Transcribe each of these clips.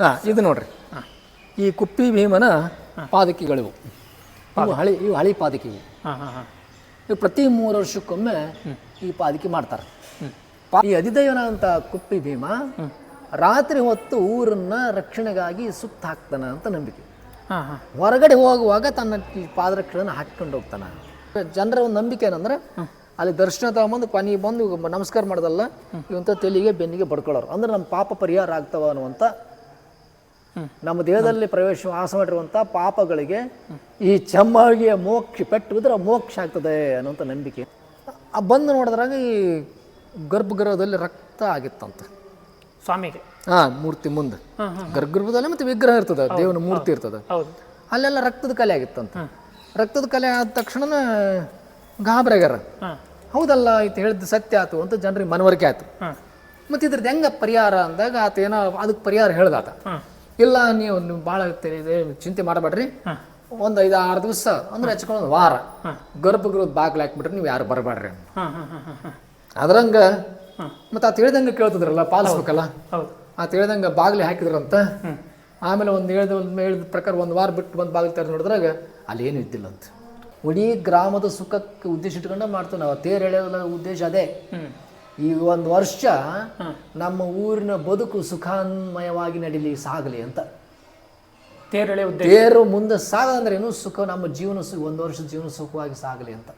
ಹಾಂ ಇದು ನೋಡ್ರಿ. ಈ ಕುಪ್ಪಿ ಭೀಮನ ಪಾದಕಿಗಳಿವು. ಇವು ಹಳಿ ಇವು ಹಳಿ ಪಾದಕಿ ಇವು ಪ್ರತಿ ಮೂರು ವರ್ಷಕ್ಕೊಮ್ಮೆ ಈ ಪಾದಕಿ ಮಾಡ್ತಾರೆ. ಈ ಅಧಿದೈವನ ಅಂತ ಕುಪ್ಪಿ ಭೀಮ ರಾತ್ರಿ ಹೊತ್ತು ಊರನ್ನ ರಕ್ಷಣೆಗಾಗಿ ಸುತ್ತ ಹಾಕ್ತಾನ ಅಂತ ನಂಬಿಕೆ. ಹೊರಗಡೆ ಹೋಗುವಾಗ ತನ್ನ ಈ ಪಾದರಕ್ಷಣ ಹಾಕ್ಕೊಂಡು ಹೋಗ್ತಾನ. ಜನರ ಒಂದು ನಂಬಿಕೆ ಏನಂದ್ರೆ ಅಲ್ಲಿ ದರ್ಶನ ತಗೊಂಬಂದು ಕೊನೆಗೆ ಬಂದು ನಮಸ್ಕಾರ ಮಾಡೋದಲ್ಲ ಇವಂತ ತೆಲಿಗೆ ಬೆನ್ನಿಗೆ ಬಡ್ಕೊಳ್ಳೋರು ಅಂದ್ರೆ ನಮ್ಮ ಪಾಪ ಪರಿಹಾರ ಆಗ್ತಾವ ಅನ್ನುವಂಥ ನಮ್ಮ ದೇಹದಲ್ಲಿ ಪ್ರವೇಶ ವಾಸ ಮಾಡಿರುವಂಥ ಪಾಪಗಳಿಗೆ ಈ ಚಮ್ಮಾಗಿಯ ಮೋಕ್ಷ ಪೆಟ್ಟು ಮೋಕ್ಷ ಆಗ್ತದೆ ಅನ್ನುವಂಥ ನಂಬಿಕೆ. ಆ ಬಂದು ನೋಡಿದ್ರಾಗ ಈ ಗರ್ಭಗೃಹದಲ್ಲಿ ರಕ್ತ ಆಗಿತ್ತಂತೆ. ಸ್ವಾಮಿಗೆ. ಹಾ ಮೂರ್ತಿ ಮುಂದೆ. ಗರ್ಭಗೃಹದಲ್ಲಿ ಮತ್ತೆ ವಿಗ್ರಹ ಇರ್ತದೆ ದೇವನ ಮೂರ್ತಿ ಇರ್ತದೆ. ಅಲ್ಲೆಲ್ಲ ರಕ್ತದ ಕಲೆ ಆಗಿತ್ತಂತ. ರಕ್ತದ ಕಲೆ ಆದ ತಕ್ಷಣ ಗಾಬರಿಗ್ಯಾರ ಹೌದಲ್ಲ ಇದು ಹೇಳಿದ್ದು ಸತ್ಯ ಆಯ್ತು ಅಂತ ಜನರಿಗೆ ಮನವರಿಕೆ ಆಯ್ತು. ಮತ್ತು ಇದ್ರದ್ದು ಹೆಂಗ ಪರಿಹಾರ ಅಂದಾಗ ಆತ ಏನೋ ಅದಕ್ಕೆ ಪರಿಹಾರ ಹೇಳ್ದಾತ. ಇಲ್ಲ ನೀವು ನೀವು ಭಾಳ ಇದೆ ಚಿಂತೆ ಮಾಡಬೇಡ್ರಿ. ಒಂದು ಐದು ಆರು ದಿವಸ ಅಂದ್ರೆ ಹಚ್ಕೊಂಡು ಒಂದು ವಾರ. ಗರ್ಭಗೃಹದ ಬಾಗಿಲು ಹಾಕ್ಬಿಟ್ರೆ ನೀವು ಯಾರು ಬರಬೇಡ್ರಿ ಅದ್ರಂಗ ಮತ್ತೆ ಆ ಹೇಳ್ದಂಗೆ ಕೇಳ್ತಿದ್ರಲ್ಲ ಪಾಲಿಸ್ಬೇಕಲ್ಲ ಹೌದು ತಿಳಿದಂಗೆ ಬಾಗಿಲು ಹಾಕಿದ್ರಂತ ಆಮೇಲೆ ಒಂದು ಹೇಳಿದ ಒಂದು ಹೇಳಿದ ಪ್ರಕಾರ ಒಂದು ವಾರ ಬಿಟ್ಟು ಬಂದು ಬಾಗಿಲು ತೆರೆದು ನೋಡಿದ್ರಾಗ ಅಲ್ಲಿ ಏನು ಇದ್ದಿಲ್ಲ ಅಂತ. ಇಡೀ ಗ್ರಾಮದ ಸುಖಕ್ಕೆ ಉದ್ದೇಶ ಇಟ್ಕೊಂಡ ಮಾಡ್ತೀವಿ ನಾವು. ತೇರು ಎಳೆಯೋದ ಉದ್ದೇಶ ಅದೇ. ಈ ಒಂದು ವರ್ಷ ನಮ್ಮ ಊರಿನ ಬದುಕು ಸುಖಾನ್ಮಯವಾಗಿ ನಡೀಲಿ ಸಾಗಲಿ ಅಂತ. ತೇರಳೆ ತೇರು ಮುಂದೆ ಸಾಗದಂದ್ರೆ ಏನು ಸುಖ ನಮ್ಮ ಜೀವನ ಸುಖ ಒಂದು ವರ್ಷ ಜೀವನ ಸುಖವಾಗಿ ಸಾಗಲಿ ಅಂತ.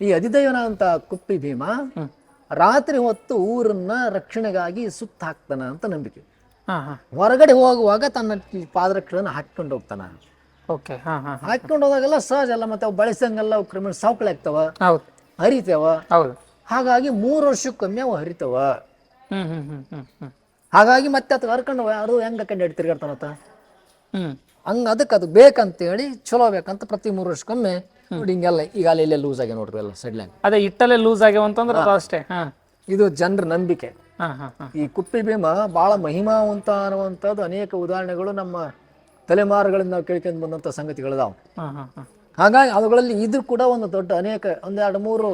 ಈ ಅಧಿದೈವನ ಅಂತ ಕುಪ್ಪಿ ಭೀಮ ರಾತ್ರಿ ಹೊತ್ತು ಊರನ್ನ ರಕ್ಷಣೆಗಾಗಿ ಸುತ್ತ ಹಾಕ್ತಾನ ಅಂತ ನಂಬಿಕೆ. ಹೊರಗಡೆ ಹೋಗುವಾಗ ತನ್ನ ಈ ಹಾಕೊಂಡು ಹೋಗ್ತಾನ. ಓಕೆ ಹಾಂ ಹಾಂ ಹಾಕ್ಕೊಂಡು ಹೋದಾಗೆಲ್ಲ ಸಹಜ ಅಲ್ಲ ಮತ್ತೆ ಅವು ಬಳಸಂಗೆಲ್ಲ ಕ್ರಿಮಿನಲ್ ಸಾವುಕಳಿ ಆಗ್ತಾವ. ಹರಿತೇವ ಹರಿತಾವ. ಹೌದು. ಹಾಗಾಗಿ ಮೂರು ವರ್ಷಕ್ಕೊಮ್ಮೆ ಅವು ಹರಿತವ. ಹಾಗಾಗಿ ಮತ್ತೆ ಅದು ಹರ್ಕೊಂಡು ಅದು ಹೆಂಗ ಕಂಡು ಹಿಡಿ ತಿರ್ಗಾಡ್ತಾನತ್ತ ಹ್ಮ್. ಹಂಗ ಅದಕ್ಕೆ ಅದು ಬೇಕಂತೇಳಿ ಚಲೋ ಬೇಕಂತ ಪ್ರತಿ ಮೂರು ವರ್ಷಕ್ಕೊಮ್ಮೆ ನೋಡಿ ಹಿಂಗೆಲ್ಲ ಈಗ ಅಲ್ಲಿ ಇಲ್ಲೇ ಲೂಸ್ ಆಗಿ ನೋಡ್ರಿ ಎಲ್ಲ ಸೈಡ್ಲ್ಯಾಂಗ್ ಅದೇ ಇಟ್ಟಲ್ಲೇ ಲೂಸ್ ಆಗ್ಯಾವ ಅಂತಂದ್ರೆ ಅಷ್ಟೇ ಇದು ಜನರ ನಂಬಿಕೆ. ಈ ಕುಪ್ಪಿ ಭೀಮ ಬಹಳ ಮಹಿಮಾವಂತ ಅನ್ನುವಂಥದ್ದು ಅನೇಕ ಉದಾಹರಣೆಗಳು ನಮ್ಮ ತಲೆಮಾರುಗಳಿಂದ ನಾವು ಕೇಳ್ಕೊಂಡು ಬಂದಂಥ ಸಂಗತಿಗಳಿದಾವೆ. ಹಾಗಾಗಿ ಅವುಗಳಲ್ಲಿ ಇದು ಕೂಡ ಒಂದು ದೊಡ್ಡ ಅನೇಕ ಒಂದೆರಡು ಮೂರು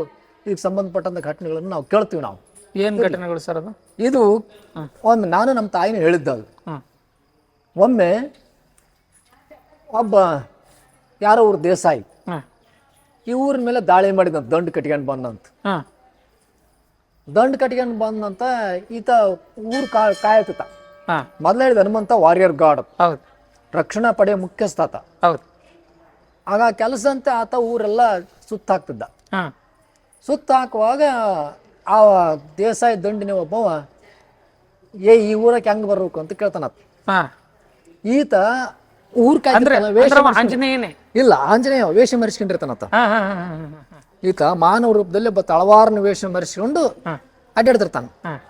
ಇದಕ್ಕೆ ಸಂಬಂಧಪಟ್ಟಂಥ ಘಟನೆಗಳನ್ನು ನಾವು ಕೇಳ್ತೀವಿ ನಾವು. ಏನು ಘಟನೆಗಳು ಸರ್ ಅದು? ಇದು ಒಂದು ನಾನು ನಮ್ಮ ತಾಯಿನ ಹೇಳಿದ್ದ ಅದು ಒಮ್ಮೆ ಒಬ್ಬ ಯಾರೋ ಊರು ದೇಸಾಯಿ ಈ ಊರಿನ ಮೇಲೆ ದಾಳಿ ಮಾಡಿದಂತ ದಂಡು ಕಟ್ಕೊಂಡು ಬಂದಂತ. ದಂಡ್ ಕಟ್ಕೊಂಡು ಬಂದಂತ ಈತ ಊರು ಕಾ ಕಾಯತಿತ್ತ ಮೊದಲೇ ಹೇಳಿದ ಹನುಮಂತ ವಾರಿಯರ್ ಗಾರ್ಡ್ ರಕ್ಷಣಾ ಪಡೆ ಮುಖ್ಯಸ್ಥ ಆತ. ಹೌದು. ಆಗ ಕೆಲಸ ಅಂತ ಆತ ಊರೆಲ್ಲ ಸುತ್ತ ಹಾಕ್ತಿದ್ದ ಹಾಂ. ಸುತ್ತ ಹಾಕುವಾಗ ಆ ದೇಸಾಯಿ ದಂಡಿನ ಒಬ್ಬವ ಏ ಈ ಊರಕ್ಕೆ ಹೆಂಗ್ ಬರ್ಬೇಕು? ಅಂತ ಕೇಳ್ತಾನ ಹಾಂ. ಈತ ಊರ್ ಅಂದ್ರೆ ಕಾಯ್ತಿರ್ತಾನ, ವೇಷ ಅಂದ್ರೆ ಮರ್ಸ್ಕೊಂಡ್- ಆಂಜನೇಯನೇ? ಇಲ್ಲ ಆಂಜನೇಯ ವೇಷ ಮರೆಸ್ಕೊಂಡಿರ್ತಾನತ್ತ ಹಾಂ ಹಾಂ ಹಾಂ ಹಾಂ ಹಾಂ ಹಾಂ. ಈತ ಮಾನವ ರೂಪದಲ್ಲಿ ಒಬ್ಬ ತಳವಾರನ ವೇಷ ಮರೆಸ್ಕೊಂಡು ಹಾಂ. ಅಡ್ಡಾಡ್ತಿರ್ತಾನ. ಹಾಂ.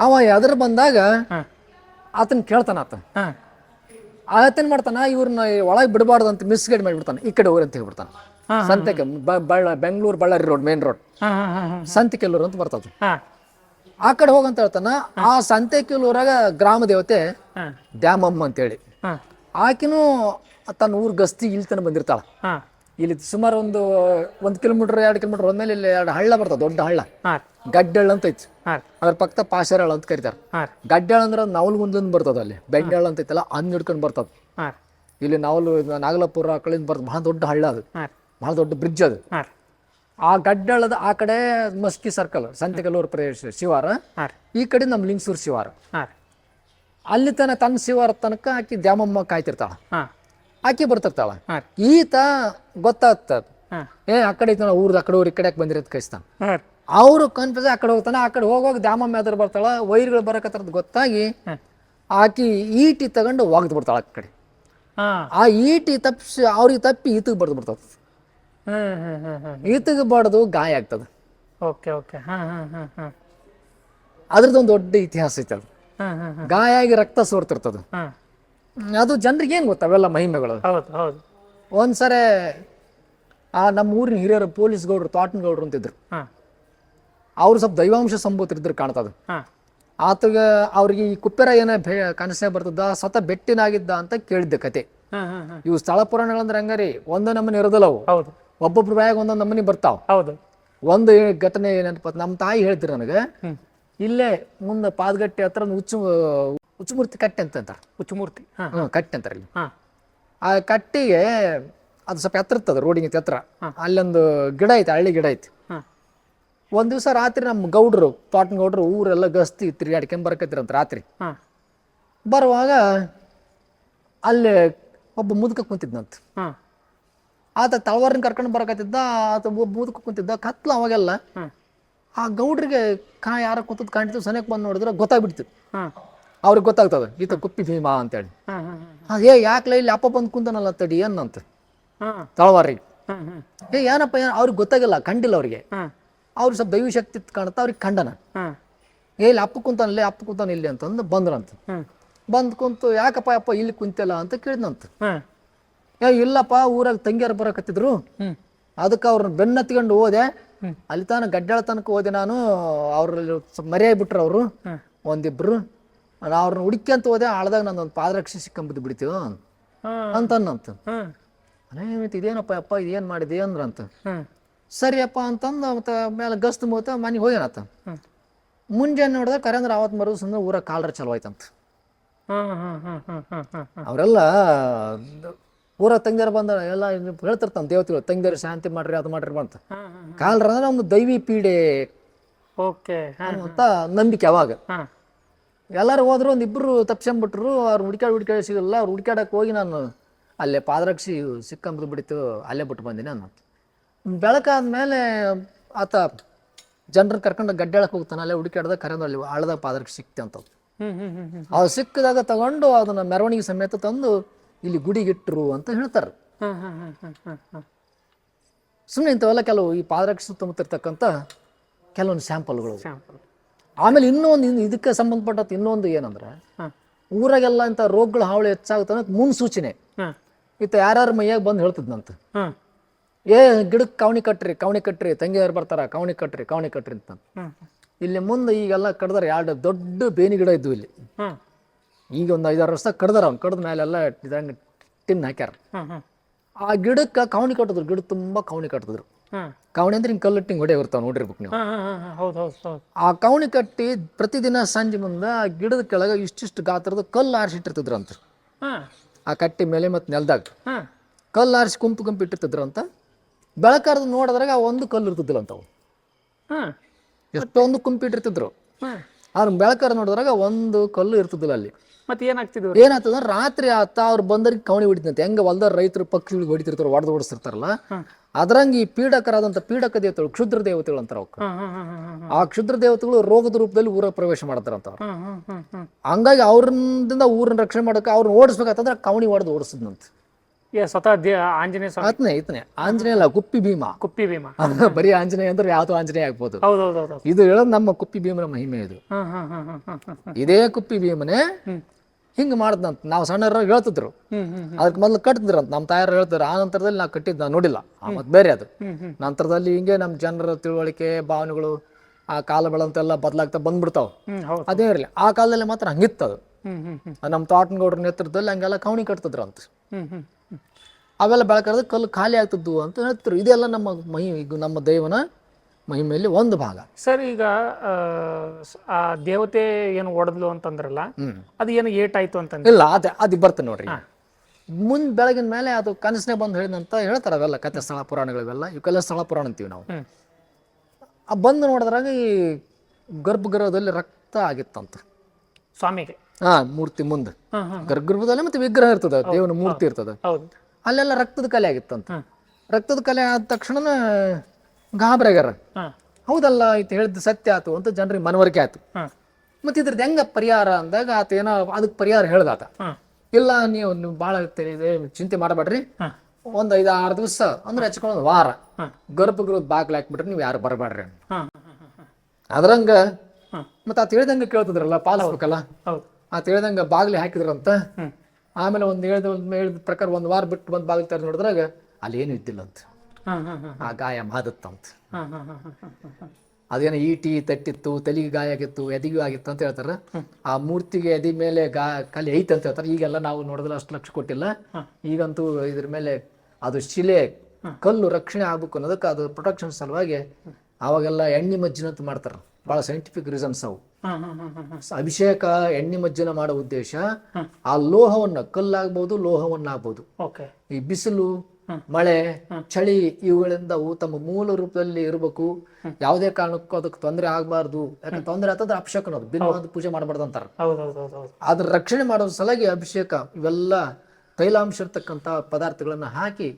ಅವ ಎದ್ರ ಬಂದಾಗ ಆತನ್ ಆತನ ಕೇಳ್ತಾನ ಆತ. ಹಾಂ. ಆತನ್ ಮಾಡ್ತಾನ ಇವ್ರನ್ನ ಒಳಗೆ ಬಿಡಬಾರ್ದು ಅಂತ ಮಿಸ್ಗೈಡ್ ಮಾಡಿಬಿಡ್ತಾನೆ ಈ ಕಡೆ ಹೋಗ್ರಿ ಅಂತ ಹೇಳ್ಬಿಡ್ತಾನೆ. ಬ- ಬಳ್ಳ Bengaluru Ballari road main road Santhekellur ಅಂತ ಬರ್ತದ ಆ ಕಡೆ ಹೋಗಂತ ಹೇಳ್ತಾನ ಆ ಸಂತೆಕೆಲ್ಲೂರಾಗ ಗ್ರಾಮ ದೇವತೆ ಡ್ಯಾಮಮ್ಮ ದ್ಯಾಮಮ್ಮ ಅಂತೇಳಿ. ಹಾಂ. ಆಕಿನೂ ತನ್ನ ಊರ್ ಗಸ್ತಿ ಇಲ್ಲಿ ತನ ಬಂದಿರ್ತಾಳ ಇಲ್ಲಿ ಸುಮಾರು ಒಂದು ಒಂದ್ ಕಿಲೋಮೀಟರ್ ಎರಡು ಕಿಲೋಮೀಟರ್ ಒಂದ್ಮೇಲೆ ಇಲ್ಲಿ ಎರಡು ಹಳ್ಳ ಬರ್ತದ ದೊಡ್ಡ ಹಳ್ಳ. ಗಡ್ಡಳ್ಳ ಅಂತ ಐತಿ. ಅದ್ರ ಪಕ್ಕ ಪಾಶರಳ್ಳ ಅಂತ ಕರಿತಾರ. ಹಾಂ. ಅಂದ್ರೆ ನವಲ್ಗುಂದ್ಲಿಂದ ಬರ್ತದ ಅಲ್ಲಿ ಬೆಂಡಳ್ಳ ಅಂತ ಐತಲ್ಲ ಹಣ್ಣು ಹಿಡ್ಕೊಂಡು ಬರ್ತದ. ಇಲ್ಲಿ ನಾವಲ್ ನಾಗಲಾಪುರ ಆ ಕಡೆಯಿಂದ ಬರ್ತದೆ ಬಹಳ ದೊಡ್ಡ ಹಳ್ಳ ಅದು. ಬಹಳ ದೊಡ್ಡ ಬ್ರಿಡ್ಜ್ ಅದು. ಆ ಗಡ್ಡಳದ ಆ ಕಡೆ ಮಸ್ಕಿ ಸರ್ಕಲ್ ಸಂತೆಗಲ್ಲೂರು ಪ್ರದೇಶ ಶಿವಾರ ಈ ಕಡೆ ನಮ್ಮ ಲಿಂಗಸೂರು ಶಿವಾರ. ಅಲ್ಲಿ ತನ ತನ್ನ ಶಿವಾರ ತನಕ ಆಕಿ ದ್ಯಾಮಮ್ಮ ಕಾಯ್ತಿರ್ತಾಳ. ಆಕಿ ಬರ್ತಿರ್ತಾಳ. ಈತ ಗೊತ್ತಾಗ್ತ ಏ ಆ ಕಡೆ ಇತ್ತ ಊರ್ದ ಆ ಕಡೆ ಊರು ಈ ಕಡೆ ಬಂದಿರೋದು ಕಳಿಸ್ತಾನ ಅವರು ಕನ್ಫ್ಯೂಸ್ ಆ ಕಡೆ ಹೋಗ್ತಾನೆ ಆ ಕಡೆ ಹೋಗೋಗ ದ್ಯಾಮಮ್ಮ ಎದುರು ಬರ್ತಾಳ ವೈರ್ಗಳು ಬರಕತ್ತರದ್ದು ಗೊತ್ತಾಗಿ ಆಕಿ ಈಟಿ ತಗೊಂಡು ಒಗ್ದು ಬಿಡ್ತಾಳ ಆ ಕಡೆ. ಆ ಈಟಿ ತಪ್ಪಿಸಿ ಅವ್ರಿಗೆ ತಪ್ಪಿ ಈತಿಗೆ ಬರ್ದು ಬಿಡ್ತದೆ ಈತಿಗೆ ಬಡ್ದು ಗಾಯ ಆಗ್ತದೆ. ಓಕೆ ಓಕೆ ಹಾ ಹಾ ಹಾಂ ಹಾಂ ಅದ್ರದ್ದೊಂದು ದೊಡ್ಡ ಇತಿಹಾಸ ಐತೆ ಅದು. ಹಾ ಹಾಂ ಹಾಂ ಗಾಯ ಆಗಿ ರಕ್ತ ಸೋರ್ತಿರ್ತದೆ. ಹಾಂ ಅದು ಜನರಿಗೆ ಏನು ಗೊತ್ತ ಅವೆಲ್ಲ ಮಹಿಮೆಗಳು? ಹೌದು ಹೌದು. ಒಂದ್ಸರಿ ಆ ನಮ್ಮ ಊರಿನ ಹಿರಿಯರು ಪೊಲೀಸ್ ಗೌಡ್ರು ತೋಟನ್ ಗೌಡ್ರು ಅಂತಿದ್ರು. ಹಾ. ಅವ್ರು ಸ್ವಲ್ಪ ದೈವಾಂಶ ಸಂಭೂತರಿದ್ರು ಕಾಣ್ತದ. ಹಾ. ಆತಗ ಅವ್ರಿಗೆ ಈ ಕುಪ್ಪೆರ ಏನೇ ಭೇ ಕನಸೆ ಬರ್ತದ ಸತ ಬೆಟ್ಟಿನಾಗಿದ್ದ ಅಂತ ಕೇಳಿದ್ದೆ ಕತೆ. ಹಾಂ ಹಾಂ ಹಾಂ ಇವು ಸ್ಥಳ ಪುರಾಣಗಳಂದ್ರೆ ಹಂಗಾರಿ ಒಂದು ನಮ್ಮನ್ನ ಇರೋದಿಲ್ಲ ಅವು. ಹೌದು. ಒಬ್ಬೊಬ್ರ ಬಾಯಾಗ ಒಂದೊಂದು ನಮ್ಮನೆ ಬರ್ತಾವ. ಹೌದು. ಒಂದು ಘಟನೆ ಏನಂತ ನಮ್ಮ ತಾಯಿ ಹೇಳ್ತೀರಿ ನನಗೆ ಇಲ್ಲೇ ಮುಂದೆ ಪಾದಗಟ್ಟೆ ಹತ್ರ ಉಚ್ಚು ಹುಚ್ಚು ಹುಚ್ಚುಮೂರ್ತಿ ಕಟ್ಟೆ ಅಂತ ಅಂತಾರೆ. ಹುಚ್ಚುಮೂರ್ತಿ ಹಾ. ಕಟ್ಟೆ ಅಂತಾರೆ ಇಲ್ಲಿ. ಹಾ. ಆ ಕಟ್ಟಿಗೆ ಅದು ಸ್ವಲ್ಪ ಎತ್ತರ ಇರ್ತದೆ ರೋಡಿಗೆ ಎತ್ತರ. ಅಲ್ಲೊಂದು ಗಿಡ ಐತೆ ಹಳ್ಳಿ ಗಿಡ ಐತಿ. ಹಾ. ಒಂದು ದಿವಸ ರಾತ್ರಿ ನಮ್ಮ ಗೌಡ್ರು ತೋಟನ ಗೌಡ್ರು ಊರೆಲ್ಲ ಗಸ್ತಿ ತಿರ್ಗಾಡ್ಕೊಂಡ್ ಬರ್ಕತ್ತಿರಂತ ರಾತ್ರಿ. ಹಾ. ಬರುವಾಗ ಅಲ್ಲಿ ಒಬ್ಬ ಮುದುಕ ಕುಂತಿದ್ನಂತ. ಹಾ. ಆತ ತಳವಾರನ್ನ ಕರ್ಕೊಂಡು ಬರಕತ್ತಿದ್ದ ಆತ ಮುದುಕ ಕುಂತಿದ್ದ ಕತ್ಲ ಅವಾಗೆಲ್ಲ. ಆ ಗೌಡ್ರಿಗೆ ಕಾ ಯಾರ ಕುಂತದ್ ಕಾಣ್ತಿತ್ತು ಸನೇಕ್ ಬಂದು ನೋಡಿದ್ರೆ ಗೊತ್ತಾಗ್ಬಿಡ್ತು. ಅವ್ರಿಗೆ ಗೊತ್ತಾಗ್ತದೆ ಈತ ಕುಪ್ಪಿ ಭೀಮಾ ಅಂತೇಳಿ. ಹಾ ಹಾ ಆ, ಏ ಯಾಕ್ಲ ಇಲ್ಲಿ ಅಪ್ಪ ಬಂದು ಕುಂತನಲ್ಲ ತಡಿ ಅನ್ನಂತ. ತಳವಾರಿ ತಳವಾರಿಗೆ ಹಾ ಹಾ. ಏ ಏನಪ್ಪ ಏನ ಅವ್ರಿಗೆ ಗೊತ್ತಾಗಿಲ್ಲ ಕಂಡಿಲ್ಲ ಅವ್ರಿಗೆ. ಅವ್ರಿಗೆ ಸ್ವಲ್ಪ ದೈವಿ ಶಕ್ತಿ ಕಾಣುತ್ತಾ ಅವ್ರಿಗೆ ಕಂಡನ. ಏ ಇಲ್ಲಿ ಅಪ್ಪ ಕುಂತಾನಲ್ಲಿ ಅಪ್ಪ ಕುಂತಾನ ಇಲ್ಲಿ ಅಂತಂದು ಬಂದ್ರಂತ. ಬಂದ್ ಬಂದು ಕುಂತು ಯಾಕಪ್ಪ ಅಪ್ಪ ಇಲ್ಲಿ ಕುಂತಿಲ್ಲ ಅಂತ ಕೇಳಿದ್ನಂತ. ಏ ಇಲ್ಲಪ್ಪ ಊರಾಗ ತಂಗಿಯರು ಬರಕತ್ತಿದ್ರು. ಅದಕ್ಕೆ ಅವ್ರನ್ನ ಬೆನ್ನತ್ಕೊಂಡು ಹೋದೆ. ಅಲ್ಲಿ ತಾನ ಗಡ್ಡಾಳ ತನಕ ಹೋದೆ ನಾನು. ಅವ್ರಲ್ಲಿ ಸ್ವಲ್ಪ ಮರೆಯಾಗ್ಬಿಟ್ರು ಅವರು. ಒಂದಿಬ್ರು. ನಾನು ಅವ್ರನ್ನ ಹುಡುಕ್ಯಂತ ಹೋದೆ. ಆಳ್ದಾಗ ನಂದೊಂದು ಪಾದರಕ್ಷೆ ಸಿಕ್ಕಂಬಿದ್ದು ಬಿಡ್ತೀವ ಅಂತ ಅನ್ನಂತ. ಇದೇನಪ್ಪ ಅಪ್ಪ ಇದೇನು ಮಾಡಿದೆ ಅಂದ್ರಂತ ಸರಿಯಪ್ಪ ಅಂತಂದು ಮತ್ತೆ ಮೇಲೆ ಗಸ್ತು ಮೂತ ಮನೆಗೆ ಹೋಗ್ಯಾನತ್ತ ಮುಂಜಾನೆ ನೋಡಿದ್ರೆ ಕರೇಂದ್ರ ಅವತ್ ಮರು ಸುಮ್ಮನೆ ಊರ ಕಾಲ್ರ ಚಲೋ ಆಯ್ತಂತ. ಅವರೆಲ್ಲ ಊರ ತಂಗಿದಾರ ಬಂದ ಎಲ್ಲ ಹೇಳ್ತಿರ್ತಾನೆ ದೇವತೆಗಳು ತಂಗಿದಾರ ಶಾಂತಿ ಮಾಡ್ರಿ ಅದು ಮಾಡ್ರಿ ಅಂತ ಕಾಲ್ರ ಅಂದ್ರೆ ಒಂದು ದೈವಿ ಪೀಡೆ. ಓಕೆ ಅಂತ ನಂಬಿಕೆ ಅವಾಗ. ಎಲ್ಲರೂ ಹೋದ್ರು ಒಂದು ಇಬ್ಬರು ತಪ್ಸ್ಕೊಂಬಿಟ್ರು ಅವ್ರು ಹುಡ್ಕ್ಯಾಡ್ ಹುಡ್ಕ್ಯಾಡಿ ಸಿಗಲ್ಲ ಅವ್ರು ಹುಡ್ಕ್ಯಾಡಕ್ಕೆ ಹೋಗಿ ನಾನು ಅಲ್ಲೇ ಪಾದರಕ್ಷಿ ಸಿಕ್ಕಂಬುದು ಬಿಡಿತು ಅಲ್ಲೇ ಬಿಟ್ಟು ಬಂದಿನಿ ನಾನು. ಬೆಳಕಾದ ಮೇಲೆ ಆತ ಜನರನ್ನ ಕರ್ಕೊಂಡು ಗಡ್ಡಾಳಕ್ಕೆ ಹೋಗ್ತಾನೆ ಅಲ್ಲೇ ಹುಡುಕಾಡ್ದಾಗ ಕರೆಂದ್ರೆ ಅಲ್ಲಿ ಆಳ್ದಾಗ ಪಾದರಕ್ಷಿ ಸಿಕ್ತೆ ಅಂತ. ಅವ್ರು ಸಿಕ್ಕಿದಾಗ ತಗೊಂಡು ಅದನ್ನ ಮೆರವಣಿಗೆ ಸಮೇತ ತಂದು ಇಲ್ಲಿ ಗುಡಿಗಿಟ್ಟರು ಅಂತ ಹೇಳ್ತಾರೆ. ಸುಮ್ಮನೆ ಇಂಥವೆಲ್ಲ ಕೆಲವು ಈ ಪಾದರಕ್ಷ ಸುತ್ತಮುತ್ತ ಇರ್ತಕ್ಕಂಥ ಕೆಲವೊಂದು ಸ್ಯಾಂಪಲ್ಗಳು. ಆಮೇಲೆ ಇನ್ನೊಂದು ಇದಕ್ಕೆ ಸಂಬಂಧಪಟ್ಟಂತ ಇನ್ನೊಂದು ಏನಂದ್ರೆ ಊರಾಗೆಲ್ಲ ಇಂಥ ರೋಗಗಳ ಹಾವಳಿ ಹೆಚ್ಚಾಗುತ್ತೆ ಅನ್ನೋದು ಮುನ್ಸೂಚನೆ. ಇತ್ತ ಯಾರ್ಯಾರ ಮೈಯಾಗ ಬಂದು ಹೇಳ್ತಿದ್ನಂತ. ಏ ಗಿಡಕ್ಕೆ ಕವಣಿ ಕಟ್ಟ್ರಿ ಕವಣಿ ಕಟ್ಟ್ರಿ ತಂಗಿಯರು ಬರ್ತಾರ ಕವಣಿ ಕಟ್ಟ್ರಿ ಕವಣಿ ಕಟ್ಟ್ರಿ ಅಂತ ಇಲ್ಲಿ ಮುಂದೆ ಈಗೆಲ್ಲ ಕಡ್ದಾರ ಎರಡು ದೊಡ್ಡ ಬೇನಿ ಗಿಡ ಇದ್ವು ಇಲ್ಲಿ. ಈಗ ಒಂದು ಐದಾರು ವರ್ಷ ಕಡ್ದಾರ ಅವ್ನು. ಕಡ್ದ ಮೇಲೆಲ್ಲ ಇದಂಗೆ ಟಿನ್ ಹಾಕ್ಯಾರ. ಆ ಗಿಡಕ್ಕೆ ಕವಣಿ ಕಟ್ಟಿದ್ರು ಗಿಡ ತುಂಬ ಕವಣಿ ಕಟ್ಟಿದ್ರು ಕವಣಿ ಅಂದ್ರೆ ಹಿಂಗೆ ಕಲ್ಲಿಟ್ಟು ಹಿಂಗೆ ಹೊಡೆ ಬರ್ತಾವೆ ನೋಡಿರ್ಬೇಕು ನೀವು. ಆ ಕವಣಿ ಕಟ್ಟಿ ಪ್ರತಿದಿನ ಸಂಜೆ ಮುಂದೆ ಆ ಗಿಡದ ಕೆಳಗೆ ಇಷ್ಟಿಷ್ಟು ಗಾತ್ರದ ಕಲ್ಲು ಆರಿಸಿಟ್ಟಿರ್ತಿದ್ರು ಅಂತ ಆ ಕಟ್ಟಿ ಮೇಲೆ ಮತ್ತು ನೆಲದಾಗ. ಕಲ್ಲು ಆರಿಸಿ ಗುಂಪು ಗುಂಪು ಇಟ್ಟಿರ್ತಿದ್ರು ಅಂತ ಬೆಳಕಾರ್ದು ನೋಡಿದ್ರಾಗ ಆ ಒಂದು ಕಲ್ಲು ಇರ್ತಿದ್ದಿಲ್ಲ ಅಂತ ಅವು ಹಾ. ಎಷ್ಟೊಂದು ಗುಂಪು ಇಟ್ಟಿರ್ತಿದ್ರು. ಆದ್ರೆ ಬೆಳಕಾರ ನೋಡಿದ್ರಾಗ ಒಂದು ಕಲ್ಲು ಇರ್ತಿದ್ದಿಲ್ಲ ಅಲ್ಲಿ. ಮತ್ತೆ ಏನಾಗ್ತಿದ್ರು ಏನಾಗ್ತದ ರಾತ್ರಿ ಆತ ಅವ್ರು ಬಂದರಿಗೆ ಕವಣಿ ಹೊಡಿತಂತೆ ಹೆಂಗ ಹೊಲ್ದಾರ ರೈತರು ಪಕ್ಷಿಗಳಿಗೆ ಹೊಡಿತಿರ್ತಾರೆ ಹೊಡೆದು ಓಡಿಸ್ತಿರ್ತಾರಲ್ಲ ಅದ್ರಂಗ ಈ ಪೀಡಕರಾದಂತ ಪೀಡಕ ದೇವತೆಗಳು ಕ್ಷುದ್ರ ದೇವತೆಗಳು ಅಂತಾರ ಅವಕ್ಕೆ ಆ ಕ್ಷುದ್ರ ದೇವತೆಗಳು ರೋಗದ ರೂಪದಲ್ಲಿ ಊರ ಪ್ರವೇಶ ಮಾಡ್ತಾರಂತ ಅವ್ರು ಹಂಗಾಗಿ ಅವ್ರಿಂದ ಊರನ್ನ ರಕ್ಷಣೆ ಮಾಡಕ ಅವ್ರನ್ನ ಓಡಿಸ್ಬೇಕಾಗ್ತಂದ್ರೆ ಕವಣಿ ಹೊಡೆದು ಓಡಿಸಿದ್ನಂತ ಸ್ವತಃ ಆಂಜನೇಯ ಆತನೇ ಈತನೇ ಆಂಜನೇಯ ಅಲ್ಲ ಕುಪ್ಪಿ ಭೀಮ ಕುಪ್ಪಿ ಭೀಮ ಬರೀ ಆಂಜನೇಯ ಅಂದ್ರೆ ಯಾವ್ದು ಆಂಜನೇಯ ಆಗ್ಬೋದು ಇದು ಹೇಳೋದು ನಮ್ಮ ಕುಪ್ಪಿ ಭೀಮನ ಮಹಿಮೆ ಇದು ಇದೇ ಕುಪ್ಪಿ ಭೀಮನೇ ಹಿಂಗೆ ಮಾಡ್ದಂತ ನಾವು ಸಣ್ಣರ ಹೇಳ್ತಿದ್ರು. ಅದಕ್ಕೆ ಮೊದಲು ಕಟ್ತಿದ್ರಂತ. ನಮ್ಮ ತಾಯಾರು ಹೇಳ್ತಾರೆ ಆ ನಂತರದಲ್ಲಿ ನಾವು ಕಟ್ಟಿದ್ದು ನಾನು ನೋಡಿಲ್ಲ. ಮತ್ತೆ ಬೇರೆ ಅದು. ನಂತರದಲ್ಲಿ ಹಿಂಗೆ ನಮ್ಮ ಜನರ ತಿಳುವಳಿಕೆ ಭಾವನೆಗಳು ಆ ಕಾಲ ಬೆಳಂತೆಲ್ಲ ಬದಲಾಗ್ತಾ ಬಂದ್ಬಿಡ್ತಾವೆ. ಅದೇ ಇರಲಿ ಆ ಕಾಲದಲ್ಲಿ ಮಾತ್ರ ಹಂಗಿತ್ತು ಅದು. ನಮ್ಮ ತೋಟನಗೌಡ್ರ ನೇತೃತ್ವದಲ್ಲಿ ಹಂಗೆಲ್ಲ ಕವಣಿ ಕಟ್ತಿದ್ರು ಅಂತ ಅವೆಲ್ಲ ಬೆಳಕಾದ್ರೆ ಕಲ್ಲು ಖಾಲಿ ಆಗ್ತಿದ್ವು ಅಂತ ಹೇಳ್ತಿದ್ರು. ಇದೆಲ್ಲ ನಮ್ಮ ಮೈ ಈಗ ನಮ್ಮ ದೈವನ ಮಹಿಮೆಯಲ್ಲಿ ಒಂದು ಭಾಗ. ಸರ್ ಈಗ ಆ, ದೇವತೆ ಏನು ಒಡೆದ್ಲು ಅಂತಂದ್ರಲ್ಲ ಅದು ಏನು ಏಟಾಯ್ತು ಅಂತ ಇಲ್ಲ ಅದೇ ಅದು ಬರ್ತದೆ ನೋಡ್ರಿ. ಮುಂದ್ ಬೆಳಗಿನ ಮೇಲೆ ಅದು ಕನಸನೆ ಬಂದು ಹೇಳಿದಂತ ಹೇಳ್ತಾರೆ ಅವೆಲ್ಲ ಕಥೆ ಸ್ಥಳ ಪುರಾಣಗಳಿವೆಲ್ಲ ಇವಕ್ಕೆಲ್ಲ ಸ್ಥಳ ಪುರಾಣ ಅಂತೀವಿ ನಾವು. ಆ ಬಂದು ನೋಡಿದ್ರಾಗ ಈ ಗರ್ಭಗೃಹದಲ್ಲಿ ರಕ್ತ ಆಗಿತ್ತಂತ. ಸ್ವಾಮಿಗೆ? ಹಾ ಮೂರ್ತಿ ಮುಂದೆ. ಗರ್ಭಗೃಹದಲ್ಲಿ ಮತ್ತೆ ವಿಗ್ರಹ ಇರ್ತದೆ ದೇವನ ಮೂರ್ತಿ ಇರ್ತದೆ. ಅಲ್ಲೆಲ್ಲ ರಕ್ತದ ಕಲೆ ಆಗಿತ್ತಂತ. ರಕ್ತದ ಕಲೆ ಆದ ತಕ್ಷಣ ಗಾಬರಿಗಾರ. ಹಾ. ಹೌದಲ್ಲ ಇದು ಹೇಳಿದ್ದು ಸತ್ಯ ಆತು ಅಂತ ಜನರಿಗೆ ಮನವರಿಕೆ ಆಯ್ತು ಮತ್ತೆ ಇದ್ರದ್ದು ಹೆಂಗ ಪರಿಹಾರ ಅಂದಾಗ ಆತ ಏನೋ ಅದಕ್ಕೆ ಪರಿಹಾರ ಹೇಳ್ದಾತ. ಇಲ್ಲ ನೀವು ನೀವು ಭಾಳ ಚಿಂತೆ ಮಾಡಬೇಡ್ರಿ. ಒಂದ್ ಐದು ಆರು ದಿವಸ ಅಂದ್ರೆ ಹಚ್ಕೊಂಡು ಒಂದು ವಾರ. ಗರ್ಭ ಗರ್ಭಗೃಹದ ಬಾಗ್ಲು ಹಾಕ್ಬಿಟ್ರೆ ನೀವು ಯಾರು ಬರಬೇಡ್ರಿ ಅದ್ರಂಗ. ಮತ್ತೆ ಆತ ಹೇಳ್ದಂಗೆ ಕೇಳ್ತಿದ್ರಲ್ಲ ಪಾಲಿಸ್ಬೇಕಲ್ಲ ಹೌದು. ಆತ ಹೇಳ್ದಂಗ ಬಾಗ್ಲಿ ಹಾಕಿದ್ರಂತ? ಆಮೇಲೆ ಒಂದು ಹೇಳ್ದ ಹೇಳಿದ ಪ್ರಕಾರ ಒಂದು ವಾರ ಬಿಟ್ಟು ಬಂದು ಬಾಗಿಲು ತೆರೆದು ನೋಡಿದ್ರಾಗ ಅಲ್ಲಿ ಏನು ಇದ್ದಿಲ್ಲ ಅಂತ ಆ ಗಾಯ ಮಾದತ್ತಂತ ಅದೇನೋ ಈಟಿ ತಟ್ಟಿತ್ತು ತಲೆಗೆ ಗಾಯ ಆಗಿತ್ತು ಎದಿಗೂ ಆಗಿತ್ತು ಅಂತ ಹೇಳ್ತಾರೆ ಆ ಮೂರ್ತಿಗೆ ಎದಿ ಮೇಲೆ ಗಾ ಕಲಿ ಐತೆ ಅಂತ ಹೇಳ್ತಾರೆ ಈಗೆಲ್ಲ ನಾವು ನೋಡಿದ್ರೆ ಅಷ್ಟು ಲಕ್ಷ ಕೊಟ್ಟಿಲ್ಲ ಈಗಂತೂ ಇದ್ರ ಮೇಲೆ ಅದು ಶಿಲೆ ಕಲ್ಲು ರಕ್ಷಣೆ ಆಗ್ಬೇಕು ಅನ್ನೋದಕ್ಕೆ ಅದು ಪ್ರೊಟೆಕ್ಷನ್ ಸಲುವಾಗಿ ಅವಾಗೆಲ್ಲ ಎಣ್ಣೆ ಮಜ್ಜನ ಅಂತ ಮಾಡ್ತಾರೆ ಭಾಳ ಸೈಂಟಿಫಿಕ್ ರೀಸನ್ಸ್ ಅವು ಅಭಿಷೇಕ ಎಣ್ಣೆ ಮಜ್ಜನ ಮಾಡೋ ಉದ್ದೇಶ ಆ ಲೋಹವನ್ನ ಕಲ್ಲಾಗ್ಬೋದು ಲೋಹವನ್ನಾಗ್ಬೋದು ಓಕೆ ಈ ಬಿಸಿಲು ಮಳೆ ಚಳಿ ಇವುಗಳಿಂದ ಅವು ತಮ್ಮ ಮೂಲ ರೂಪದಲ್ಲಿ ಇರಬೇಕು. ಯಾವುದೇ ಕಾರಣಕ್ಕೂ ಅದಕ್ಕೆ ತೊಂದರೆ ಆಗಬಾರ್ದು. ಯಾಕಂದ್ರೆ ತೊಂದರೆ ಆತಂದ್ರೆ ಅಭಿಷೇಕ ಅನ್ನೋದು ಪೂಜೆ ಮಾಡಬಾರ್ದು ಅಂತಾರ. ಅದ್ರ ರಕ್ಷಣೆ ಮಾಡೋ ಸಲಾಗಿ ಅಭಿಷೇಕ ಇವೆಲ್ಲ ತೈಲಾಂಶ ಇರ್ತಕ್ಕಂತ ಪದಾರ್ಥಗಳನ್ನ ಹಾಕಿ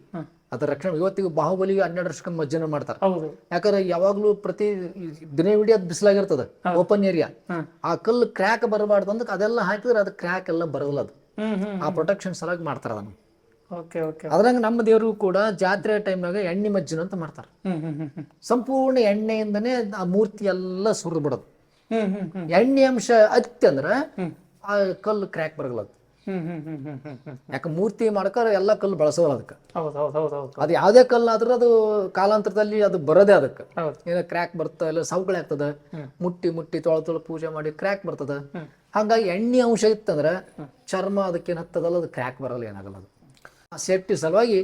ಅದ್ರ ರಕ್ಷಣೆ ಇವತ್ತಿಗೂ ಬಾಹುಬಲಿಗೆ ಹನ್ನೆರಡು ವರ್ಷಕ್ಕೆ ಮಜ್ಜನ ಮಾಡ್ತಾರೆ. ಯಾಕಂದ್ರೆ ಯಾವಾಗ್ಲೂ ಪ್ರತಿ ದಿನವಿಡೀ ಅದು ಬಿಸಿಲಾಗಿರ್ತದೆ. Open area. ಆ ಕಲ್ಲು ಕ್ರ್ಯಾಕ್ ಬರಬಾರ್ದು ಅಂದ್ರೆ ಅದೆಲ್ಲ ಹಾಕಿದ್ರೆ ಅದು ಕ್ರ್ಯಾಕ್ ಎಲ್ಲ ಬರಲ್ಲ ಅದು. ಆ ಪ್ರೊಟೆಕ್ಷನ್ ಸಲಾಗಿ ಮಾಡ್ತಾರೆ ಅದನ್ನು. ಅದ್ರಂಗ ನಮ್ಮ ದೇವರು ಕೂಡ ಜಾತ್ರೆ ಟೈಮ್ನಾಗ ಎಣ್ಣೆ ಮಜ್ಜನ ಅಂತ ಮಾಡ್ತಾರೆ. ಸಂಪೂರ್ಣ ಎಣ್ಣೆಯಿಂದನೇ ಆ ಮೂರ್ತಿ ಎಲ್ಲ ಸುರಿದು ಬಿಡೋದು. ಎಣ್ಣೆ ಅಂಶ ಅತ್ತಿ ಅಂದ್ರ ಆ ಕಲ್ಲು ಕ್ರ್ಯಾಕ್ ಹ್ಮ್ ಯಾಕೆ ಮೂರ್ತಿ ಮಾಡ್ಕಾರ ಎಲ್ಲ ಕಲ್ಲು ಬಳಸೋಲ್ಲ ಅದಕ್ಕೆ. ಅದು ಯಾವುದೇ ಕಲ್ಲು ಆದ್ರೂ ಅದು ಕಾಲಾಂತರದಲ್ಲಿ ಅದು ಬರೋದೇ ಅದಕ್ಕೆ. ಏನ ಕ್ರ್ಯಾಕ್ ಬರ್ತ ಇಲ್ಲ ಸವಕಳಿ ಆಗ್ತದ. ಮುಟ್ಟಿ ಮುಟ್ಟಿ ತೊಳ ತೊಳ ಪೂಜೆ ಮಾಡಿ ಕ್ರ್ಯಾಕ್ ಬರ್ತದ. ಹಂಗಾಗಿ ಎಣ್ಣೆ ಅಂಶ ಇತ್ತಂದ್ರೆ ಚರ್ಮ ಅದಕ್ಕೇನು ಹತ್ತದಲ್ಲ ಅದು ಕ್ರ್ಯಾಕ್ ಬರಲ್ಲ ಏನಾಗಲ್ಲ ಅದು. ಸೇಫ್ಟಿ ಸಲುವಾಗಿ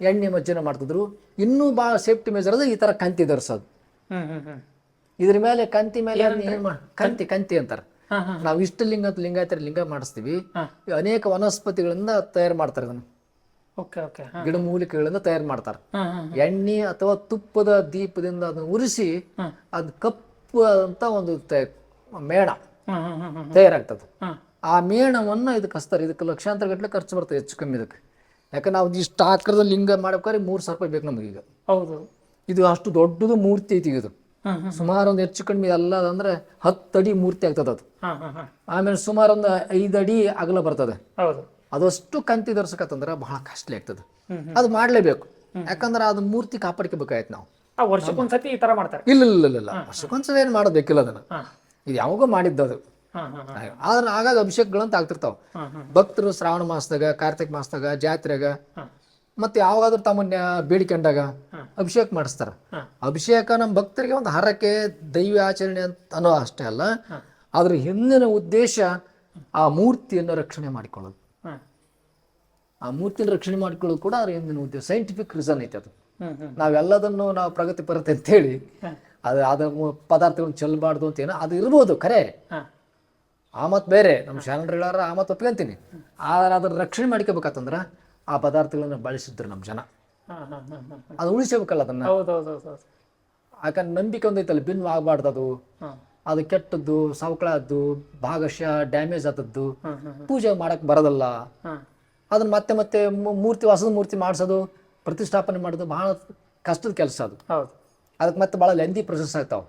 ಎಣ್ಣೆ ಮಜ್ಜನ ಮಾಡ್ತಿದ್ರು. ಇನ್ನೂ ಭಾಳ ಸೇಫ್ಟಿ ಮೇಜರ್ ಅದು ಈ ಥರ ಕಂತಿ ಧರಿಸೋದು. ಇದ್ರ ಮೇಲೆ ಕಂತಿ ಮೇಲೆ ಕಂತಿ ಕಂತಿ ಅಂತಾರೆ. ನಾವು ಇಷ್ಟ ಲಿಂಗ ಅಂತ ಲಿಂಗಾಯತರ ಲಿಂಗ ಮಾಡಿಸ್ತೀವಿ. ಅನೇಕ ವನಸ್ಪತಿಗಳಿಂದ ತಯಾರು ಮಾಡ್ತಾರೆ ಇದನ್ನು ಗಿಡಮೂಲಿಕೆಗಳಿಂದ ತಯಾರು ಮಾಡ್ತಾರೆ. ಎಣ್ಣೆ ಅಥವಾ ತುಪ್ಪದ ದೀಪದಿಂದ ಅದನ್ನು ಉರಿಸಿ. ಅದು ಕಪ್ಪು ಅಂತ ಒಂದು ಮೇಣ ತಯಾರಾಗ್ತದೆ. ಆ ಮೇಣವನ್ನು ಇದಕ್ಕೆ ಹಚ್ತಾರೆ. ಇದಕ್ಕೆ ಲಕ್ಷಾಂತರ ಗಟ್ಟಲೆ ಖರ್ಚು ಬರ್ತದೆ ಹೆಚ್ಚು ಕಮ್ಮಿ ಇದಕ್ಕೆ. ಯಾಕಂದ್ರೆ ನಾವು ಇಷ್ಟು ಆಕಾರದ ಲಿಂಗ ಮಾಡ್ಬೇಕಾದ್ರೆ ಮೂರು ಸಾವಿರ ರೂಪಾಯಿ ಬೇಕು ನಮಗೀಗ ಹೌದು. ಇದು ಅಷ್ಟು ದೊಡ್ಡದು ಮೂರ್ತಿ ಐತಿ ಇದು. ಸುಮಾರು ಒಂದು ಹೆಚ್ಚು ಕಡಿಮೆ ಎಲ್ಲ ಅಂದ್ರೆ ಹತ್ತು ಅಡಿ ಮೂರ್ತಿ ಆಗ್ತದ ಅದು. ಆಮೇಲೆ ಸುಮಾರು ಒಂದು ಐದು ಅಡಿ ಅಗಲ ಬರ್ತದೆ. ಅದಷ್ಟು ಕಂತಿ ಧರಿಸಕತ್ತಂದ್ರೆ ಬಹಳ ಕಾಸ್ಟ್ಲಿ ಆಗ್ತದೆ. ಅದು ಮಾಡಲೇಬೇಕು. ಯಾಕಂದ್ರೆ ಅದು ಮೂರ್ತಿ ಕಾಪಾಡ್ಕೋಬೇಕಾಯ್ತು ನಾವು. ವರ್ಷಕ್ಕೊಂದ್ಸತಿ ಈ ತರ ಮಾಡ್ತಾರೆ. ಇಲ್ಲ ಇಲ್ಲ ಇಲ್ಲ ಇಲ್ಲ. ವರ್ಷಕ್ಕೊಂದ್ಸಲ ಏನು ಮಾಡೋದಕ್ಕಿಲ್ಲ ಅದನ್ನ. ಇದು ಯಾವಾಗೋ ಮಾಡಿದ್ದು ಅದು. ಆದ್ರೆ ಆಗಾಗ ಅಭಿಷೇಕಗಳಂತ ಆಗ್ತಿರ್ತಾವ. ಭಕ್ತರು ಶ್ರಾವಣ ಮಾಸದಾಗ ಕಾರ್ತಿಕ್ ಮಾಸದಾಗ ಜಾತ್ರೆಗ. ಮತ್ತೆ ಯಾವಾಗಾದ್ರೂ ತಮ್ಮ ಬೇಡಿಕೊಂಡಾಗ ಅಭಿಷೇಕ ಮಾಡಿಸ್ತಾರ. ಅಭಿಷೇಕ ನಮ್ಮ ಭಕ್ತರಿಗೆ ಒಂದು ಹರಕೆ ದೈವ ಆಚರಣೆ ಅಂತ ಅನ್ನೋ ಅಷ್ಟೇ ಅಲ್ಲ. ಅದ್ರ ಹಿಂದಿನ ಉದ್ದೇಶ ಆ ಮೂರ್ತಿಯನ್ನು ರಕ್ಷಣೆ ಮಾಡಿಕೊಳ್ಳೋದು. ಆ ಮೂರ್ತಿನ ರಕ್ಷಣೆ ಮಾಡಿಕೊಳ್ಳೋದು ಕೂಡ ಅದ್ರ ಹಿಂದಿನ ಉದ್ದೇಶ. ಸೈಂಟಿಫಿಕ್ ರೀಸನ್ ಐತೆ ಅದು. ನಾವೆಲ್ಲದನ್ನು ನಾವು ಪ್ರಗತಿ ಬರುತ್ತೆ ಅಂತೇಳಿ ಅದು ಅದ ಪದಾರ್ಥಗಳನ್ನ ಚೆಲ್ಲಬಾರ್ದು ಅಂತ ಏನೋ ಅದು ಇರ್ಬೋದು ಖರೆ. ಆ ಮತ್ ಬೇರೆ ನಮ್ಮ ಶಾಲೆಂಡ್ರ್ ಹೇಳಾರ ಆ ಮತ್ತು ಒಪ್ಕೊಂತೀನಿ ಆದ್ರೆ ಅದನ್ನ ರಕ್ಷಣೆ ಮಾಡ್ಕೋಬೇಕಂತಂದ್ರೆ ಆ ಪದಾರ್ಥಗಳನ್ನ ಬಳಸಿದ್ರು ನಮ್ಮ ಜನ. ಅದು ಉಳಿಸಬೇಕಲ್ಲ ಅದನ್ನ. ಯಾಕಂದ್ರೆ ನಂಬಿಕೆ ಒಂದೈತಲ್ಲ ಭಿನ್ನ ಆಗಬಾರ್ದು ಅದು ಅದು ಕೆಟ್ಟದ್ದು ಸವಕಳದ್ದು ಭಾಗಶಃ ಡ್ಯಾಮೇಜ್ ಆದದ್ದು. ಪೂಜೆ ಮಾಡಕ್ ಬರೋದಲ್ಲ. ಅದನ್ನ ಮತ್ತೆ ಮತ್ತೆ ಮೂರ್ತಿ ಹೊಸದ ಮೂರ್ತಿ ಮಾಡಿಸೋದು ಪ್ರತಿಷ್ಠಾಪನೆ ಮಾಡೋದು ಬಹಳ ಕಷ್ಟದ ಕೆಲಸ ಅದು. ಅದಕ್ಕೆ ಮತ್ತೆ ಬಹಳ ಲೆಂದಿ ಪ್ರೊಸೆಸ್ ಆಗ್ತಾವ.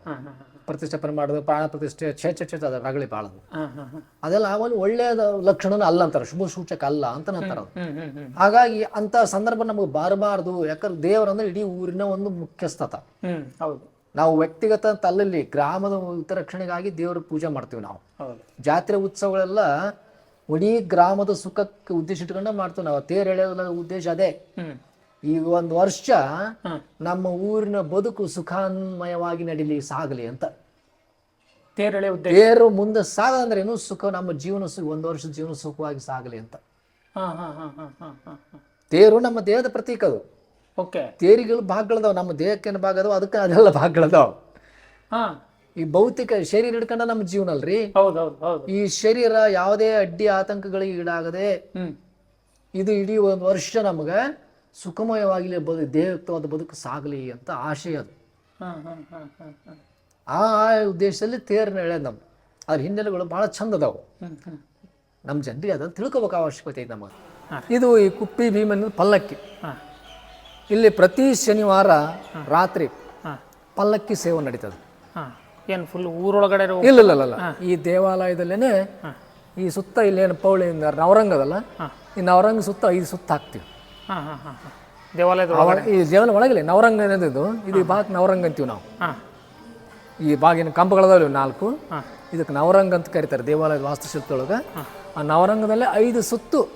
ಪ್ರತಿಷ್ಠಾಪನೆ ಮಾಡೋದು ಪ್ರಾಣ ಪ್ರತಿಷ್ಠೆ ಛೇ ಛೇ ಛೇ ಅದು ರಗಳಿ ಭಾಳ ಅದೆಲ್ಲ ಒಂದು ಒಳ್ಳೆಯದ ಲಕ್ಷಣ ಅಲ್ಲ ಅಂತಾರೆ ಶುಭ ಸೂಚಕ ಅಲ್ಲ ಅಂತ ಅಂತಾರೆ ಹಾಗಾಗಿ ಅಂತ ಸಂದರ್ಭ ನಮಗೆ ಬರಬಾರ್ದು ಯಾಕಂದ್ರೆ ದೇವರಂದ್ರೆ ಇಡೀ ಊರಿನ ಒಂದು ಮುಖ್ಯಸ್ಥತ. ಹೌದು. ನಾವು ವ್ಯಕ್ತಿಗತ ಅಂತ ಅಲ್ಲಲ್ಲಿ ಗ್ರಾಮದ ಹಿತರಕ್ಷಣೆಗಾಗಿ ದೇವರ ಪೂಜೆ ಮಾಡ್ತೀವಿ ನಾವು. ಜಾತ್ರೆ ಉತ್ಸವಗಳೆಲ್ಲ ಇಡೀ ಗ್ರಾಮದ ಸುಖಕ್ಕೆ ಉದ್ದೇಶ ಇಟ್ಕೊಂಡ ಮಾಡ್ತೀವಿ ನಾವು. ತೇರ್ ಎಳೆಯೋದ್ರ ಉದ್ದೇಶ ಅದೇ. ಈ ಒಂದು ವರ್ಷ ನಮ್ಮ ಊರಿನ ಬದುಕು ಸುಖಾನ್ಮಯವಾಗಿ ನಡೀಲಿ ಸಾಗಲಿ ಅಂತ. ತೇರಳೆ ಉದ್ದೇಶ ತೇರು ಮುಂದೆ ಏನು ಸುಖ ನಮ್ಮ ಜೀವನ ಸುಖ ಒಂದು ವರ್ಷ ಜೀವನ ಸುಖವಾಗಿ ಸಾಗಲಿ ಅಂತ. ತೇರು ನಮ್ಮ ದೇಹದ ಪ್ರತೀಕ ಅದು. ಓಕೆ. ತೇರಿಗಳು ಭಾಗಗಳದಾವ ನಮ್ಮ ದೇಹಕ್ಕೇನು ಭಾಗ ಅದಾವ ಅದಕ್ಕೆ ಅದೆಲ್ಲ ಭಾಗಗಳದಾವ. ಹಾ. ಈ ಭೌತಿಕ ಶರೀರ ಹಿಡ್ಕೊಂಡ ನಮ್ಮ ಜೀವನ ಅಲ್ರಿ? ಹೌದು ಹೌದು ಹೌದು. ಈ ಶರೀರ ಯಾವುದೇ ಅಡ್ಡಿ ಆತಂಕಗಳಿಗೆ ಈಡಾಗದೆ ಇದು ಇಡೀ ಒಂದು ವರ್ಷ ನಮಗೆ ಸುಖಮಯವಾಗಲಿ ಬದು ದೇಹತ್ವದ ಬದುಕು ಸಾಗಲಿ ಅಂತ ಆಶಯ ಅದು. ಆ ಉದ್ದೇಶದಲ್ಲಿ ತೇರನ್ನ ಎಳೆದ ನಮ್ಮ. ಅದ್ರ ಹಿನ್ನೆಲೆಗಳು ಭಾಳ ಚಂದ ಅದಾವು. ನಮ್ಮ ಜನರಿಗೆ ಅದನ್ನು ತಿಳ್ಕೊಬೇಕು ಅವಶ್ಯಕತೆ ಐತೆ ನಮಗೆ. ಇದು ಈ ಕುಪ್ಪಿ ಭೀಮನ ಪಲ್ಲಕ್ಕಿ. ಇಲ್ಲಿ ಪ್ರತಿ ಶನಿವಾರ ರಾತ್ರಿ ಪಲ್ಲಕ್ಕಿ ಸೇವೆ ನಡೀತದೆ. ಏನು ಫುಲ್ ಊರೊಳಗಡೆ ಇಲ್ಲ ಇಲ್ಲ ಈ ದೇವಾಲಯದಲ್ಲೇನೆ ಈ ಸುತ್ತ ಇಲ್ಲೇನು ಪೌಳಿ ನವರಂಗ ಅದಲ್ಲ ಈ ನವರಂಗ ಸುತ್ತ ಐದು ಸುತ್ತ ಹಾಕ್ತೀವಿ. ದೇವಾಲಯದ ಈ ದೇವಾಲಯ ಒಳಗಿಲ್ಲ ನವರಂಗ ಏನದು ಇದು ಈ ಭಾಗ ನವರಂಗ ಅಂತೀವಿ ನಾವು. ಈ ಬಾಗಿನ ಕಂಬಗಳದಾವ ನಾಲ್ಕು. ಇದಕ್ಕೆ ನವರಂಗ ಅಂತ ಕರೀತಾರೆ ದೇವಾಲಯದ ವಾಸ್ತುಶಿಲ್ಪದೊಳಗೆ. ಆ ನವರಂಗದಲ್ಲೇ ಐದು ಸುತ್ತು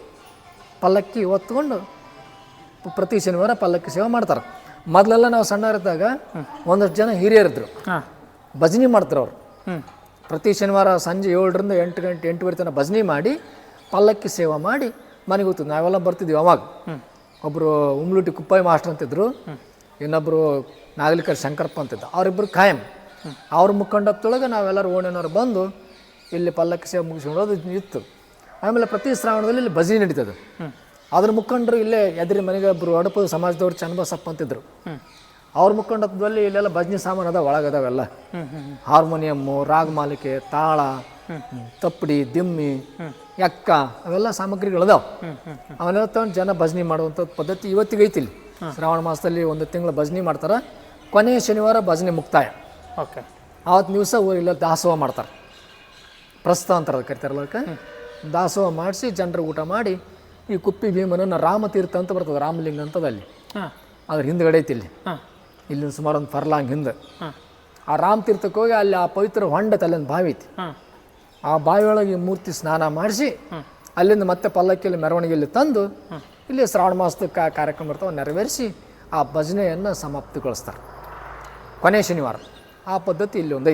ಪಲ್ಲಕ್ಕಿ ಹೊತ್ಕೊಂಡು ಪ್ರತಿ ಶನಿವಾರ ಪಲ್ಲಕ್ಕಿ ಸೇವೆ ಮಾಡ್ತಾರೆ. ಮೊದಲೆಲ್ಲ ನಾವು ಸಣ್ಣವರಿದ್ದಾಗ ಒಂದಷ್ಟು ಜನ ಹಿರಿಯರಿದ್ರು. ಹಾ. ಭಜನೆ ಮಾಡ್ತಾರೆ ಅವರು. ಪ್ರತಿ ಶನಿವಾರ ಸಂಜೆ ಏಳರಿಂದ ಎಂಟು ಗಂಟೆ ಎಂಟುವರೆ ತನಕ ಭಜನೆ ಮಾಡಿ ಪಲ್ಲಕ್ಕಿ ಸೇವೆ ಮಾಡಿ ಮನೆಗೆ ಹೋಗ್ತದೆ ನಾವೆಲ್ಲ ಬರ್ತಿದ್ವಿ ಅವಾಗ. ಒಬ್ಬರು ಉಮ್ಲುಟಿ ಕುಪ್ಪಾಯಿ ಮಾಸ್ಟರ್ ಅಂತಿದ್ರು. ಇನ್ನೊಬ್ಬರು ನಾಗಲಿಕರ್ ಶಂಕರಪ್ಪ ಅಂತಿದ್ದ ಅವರಿಬ್ಬರು ಖಾಯಂ. ಅವ್ರ ಮುಖಂಡತ್ತೊಳಗೆ ನಾವೆಲ್ಲರೂ ಓಣಿನವ್ರು ಬಂದು ಇಲ್ಲಿ ಪಲ್ಲಕ್ಕಿ ಸೇವೆ ಮುಗಿಸ್ಕೊಳ್ಳೋದು ಇತ್ತು. ಆಮೇಲೆ ಪ್ರತಿ ಶ್ರಾವಣದಲ್ಲಿ ಇಲ್ಲಿ ಭಜನೆ ನಡೀತದೆ. ಅದ್ರ ಮುಖಂಡರು ಇಲ್ಲೇ ಎದುರಿ ಮನೆಗೆ ಒಬ್ಬರು ಅಡಪದ ಸಮಾಜದವ್ರು ಚನ್ನಬಸಪ್ಪ ಅಂತಿದ್ರು. ಅವ್ರ ಮುಖಂಡತ್ವದಲ್ಲಿ ಇಲ್ಲೆಲ್ಲ ಭಜನೆ ಸಾಮಾನು ಅದಾವ ಒಳಗದಾವೆಲ್ಲ ಹಾರ್ಮೋನಿಯಮ್ಮು ರಾಗಮಾಲಿಕೆ ತಾಳ, ತಪ್ಪಡಿ, ದಿಮ್ಮಿ ಎಕ್ಕ ಅವೆಲ್ಲ ಸಾಮಗ್ರಿಗಳು ಅವನ್ನೆಲ್ಲ ತಗೊಂಡು ಜನ ಭಜನೆ ಮಾಡುವಂಥ ಪದ್ಧತಿ ಇವತ್ತಿಗೆ ಐತಿ ಇಲ್ಲಿ ಶ್ರಾವಣ ಮಾಸದಲ್ಲಿ ಒಂದು ತಿಂಗಳು ಭಜನೆ ಮಾಡ್ತಾರೆ. ಕೊನೆಯ ಶನಿವಾರ ಭಜನೆ ಮುಕ್ತಾಯ. ಓಕೆ. ಆವತ್ತು ದಿವಸ ಊರಿಲ್ಲ ದಾಸೋಹ ಮಾಡ್ತಾರೆ. ಪ್ರಸ್ತ ಅಂತಾರೆ ಅದು ಕರಿತಾರಲ್ಲ ಅದಕ್ಕೆ ದಾಸೋಹ ಮಾಡಿಸಿ ಜನರು ಊಟ ಮಾಡಿ ಈ ಕುಪ್ಪಿ ಭೀಮನನ್ನು ರಾಮತೀರ್ಥ ಅಂತ ಬರ್ತದೆ ರಾಮಲಿಂಗ ಅಂತದ ಅಲ್ಲಿ. ಅದ್ರ ಹಿಂದ್ಗಡೆ ಐತಿ ಇಲ್ಲಿ. ಇಲ್ಲಿ ಇಲ್ಲಿಂದ ಸುಮಾರು ಒಂದು ಫರ್ಲಾಂಗ್ ಹಿಂದೆ. ಆ ರಾಮ ತೀರ್ಥಕ್ಕೆ ಹೋಗಿ ಅಲ್ಲಿ ಆ ಪವಿತ್ರ ಹೊಂಡ ಅಲ್ಲೊಂದು ಬಾವಿ ಐತಿ. ಆ ಬಾವಿಯೊಳಗೆ ಈ ಮೂರ್ತಿ ಸ್ನಾನ ಮಾಡಿಸಿ ಅಲ್ಲಿಂದ ಮತ್ತೆ ಪಲ್ಲಕ್ಕಿಯಲ್ಲಿ ಮೆರವಣಿಗೆಯಲ್ಲಿ ತಂದು ಇಲ್ಲಿ ಶ್ರಾವಣ ಮಾಸದ ಕಾರ್ಯಕ್ರಮ ಬರ್ತಾವೆ ನೆರವೇರಿಸಿ ಆ ಭಜನೆಯನ್ನು ಸಮಾಪ್ತಿಗೊಳಿಸ್ತಾರೆ. ಕೊನೆ ಶನಿವಾರ. ಆ ಪದ್ಧತಿ ಇಲ್ಲಿ ಒಂದು ಐತಿ